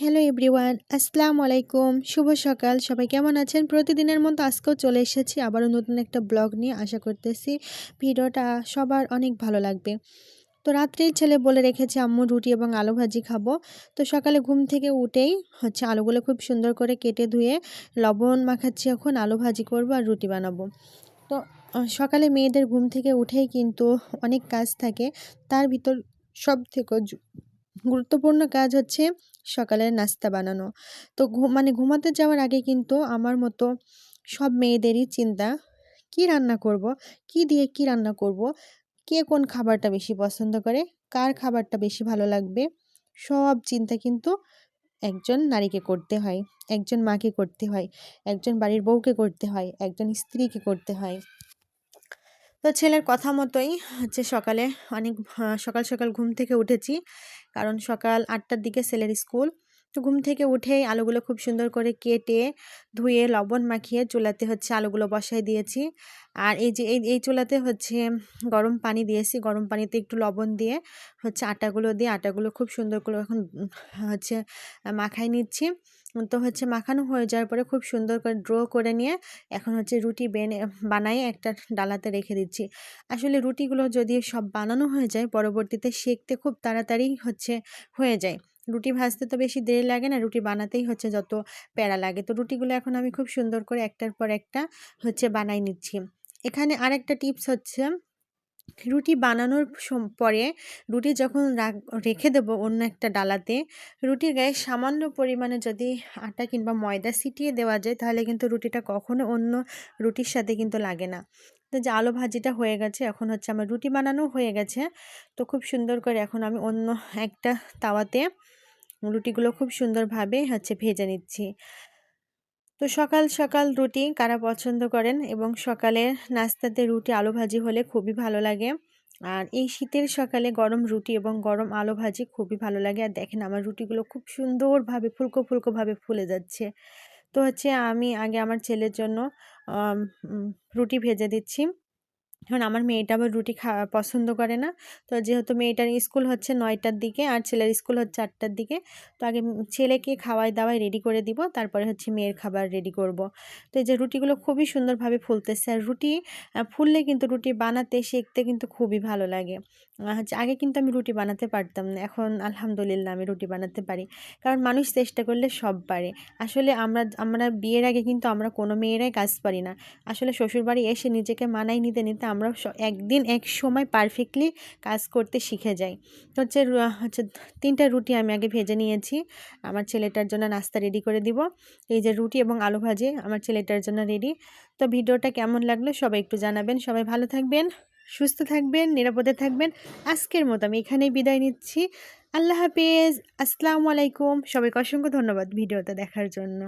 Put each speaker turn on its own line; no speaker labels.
Hello everyone আসসালামু আলাইকুম শুভ সকাল সবাই কেমন আছেন প্রতিদিনের মতো আজকেও চলে এসেছি আবারও নতুন একটা ব্লগ নিয়ে আশা করতেছি ভিডিওটা সবার অনেক ভালো লাগবে তো রাত্রেই ছেলে বলে রেখেছে আম্মু রুটি এবং আলু ভাজি খাব তো সকালে ঘুম থেকে উঠেই হচ্ছে আলুগুলো খুব সুন্দর করে কেটে ধুয়ে লবণ মাখাচ্ছি এখন আলু ভাজি করব আর রুটি বানাবো তো সকালে মেয়েদের ঘুম থেকে উঠেই কিন্তু অনেক কাজ থাকে তার ভিতর সব থেকে গুরুত্বপূর্ণ কাজ হচ্ছে সকালের নাস্তা বানানো। তো মানে ঘুমাতে যাওয়ার আগে কিন্তু আমার মতো সব মেয়েদেরই চিন্তা, কি রান্না করব? কি দিয়ে কি রান্না করব? কে কোন খাবারটা বেশি পছন্দ করে? কার খাবারটা বেশি ভালো লাগবে? সব চিন্তা কিন্তু একজন নারীকে করতে হয়, একজন মাকে করতে হয়, একজন বাড়ির বউকে করতে হয়, একজন স্ত্রীকে করতে হয়। তো ছেলের কথা মতোই হচ্ছে সকালে অনেক সকাল সকাল ঘুম থেকে উঠেছি। কারণ সকাল আটটার দিকে ছেলের স্কুল। তো ঘুম থেকে উঠেই আলুগুলো খুব সুন্দর করে কেটে ধুয়ে, লবণ মাখিয়ে চুলাতে হচ্ছে আলুগুলো বসাই দিয়েছি। আর এই যে, এই চুলাতে হচ্ছে গরম পানি দিয়েছি। গরম পানিতে একটু লবণ দিয়ে হচ্ছে আটাগুলো দিয়ে, আটাগুলো খুব সুন্দর করে এখন হচ্ছে মাখাই নিচ্ছি। তো হচ্ছে মাখানো হয়ে যাওয়ার পরে খুব সুন্দর করে ড্র করে নিয়ে এখন হচ্ছে রুটি বেনে বানাই একটা ডালাতে রেখে দিচ্ছি। আসলে রুটিগুলো যদি সব বানানো হয়ে যায়, পরবর্তীতে শেখতে খুব তাড়াতাড়ি হচ্ছে হয়ে যায়। রুটি ভাজতে তো বেশি দেরি লাগে না, রুটি বানাতেই হচ্ছে যত প্যারা লাগে। তো রুটিগুলো এখন আমি খুব সুন্দর করে একটার পর একটা হচ্ছে বানাই নিচ্ছি। এখানে আরেকটা টিপস হচ্ছে, রুটি বানানোর পরে রুটি যখন রেখে দেব অন্য একটা ডালাতে, রুটির গায়ে সামান্য পরিমাণে যদি আটা কিংবা ময়দা ছিটিয়ে দেওয়া যায়, তাহলে কিন্তু রুটিটা কখনো অন্য রুটির সাথে কিন্তু লাগে না। তো যে আলু ভাজিটা হয়ে গেছে, এখন হচ্ছে আমার রুটি বানানো হয়ে গেছে। তো খুব সুন্দর করে এখন আমি অন্য একটা তাওয়াতে রুটিগুলো খুব সুন্দরভাবে হচ্ছে ভেজে নিচ্ছি। তো সকাল সকাল রুটি কারা পছন্দ করেন? এবং সকালের নাস্তাতে রুটি আলু ভাজি হলে খুবই ভালো লাগে। আর এই শীতের সকালে গরম রুটি এবং গরম আলু ভাজি খুবই ভালো লাগে। আর দেখেন আমার রুটিগুলো খুব সুন্দরভাবে, ফুলকো, ফুলকোভাবে ফুলে যাচ্ছে। তো হচ্ছে আমি আগে আমার ছেলের জন্য রুটি ভেজে দিচ্ছি। এখন আমার মেয়েটা আবার রুটি খাওয়া পছন্দ করে না। তো যেহেতু মেয়েটার স্কুল হচ্ছে নয়টার দিকে আর ছেলের স্কুল হচ্ছে আটটার দিকে, তো আগে ছেলেকে খাওয়াই দাওয়াই রেডি করে দিব, তারপরে হচ্ছে মেয়ের খাবার রেডি করব। তো এই যে রুটিগুলো খুবই সুন্দরভাবে ফুলতেছে। আর রুটি ফুললে কিন্তু রুটি বানাতে, শেখতে কিন্তু খুবই ভালো লাগে। হচ্ছে আগে কিন্তু আমি রুটি বানাতে পারতাম না। এখন আলহামদুলিল্লাহ আমি রুটি বানাতে পারি। কারণ মানুষ চেষ্টা করলে সব পারে। আসলে আমরা আমরা বিয়ের আগে কিন্তু আমরা কোনো মেয়েরাই কাজ পারি না। আসলে শ্বশুরবাড়ি এসে নিজেকে মানাই নিতে নিতে আমরা একদিন এক সময় পারফেক্টলি কাজ করতে শিখে যাই। তো হচ্ছে হচ্ছে তিনটা রুটি আমি আগে ভেজে নিয়েছি। আমার ছেলেটার জন্য নাস্তা রেডি করে দিব। এই যে রুটি এবং আলু ভাজি আমার ছেলেটার জন্য রেডি তো ভিডিওটা কেমন লাগল সবাই একটু জানাবেন। সবাই ভালো থাকবেন। সুস্থ থাকবেন, নিরাপদে থাকবেন। আজকের মতো আমি এখানেই বিদায় নিচ্ছি। আল্লাহ হাফিজ। আসসালামু আলাইকুম। সবাইকে অসংখ্য ধন্যবাদ ভিডিওটা দেখার জন্য।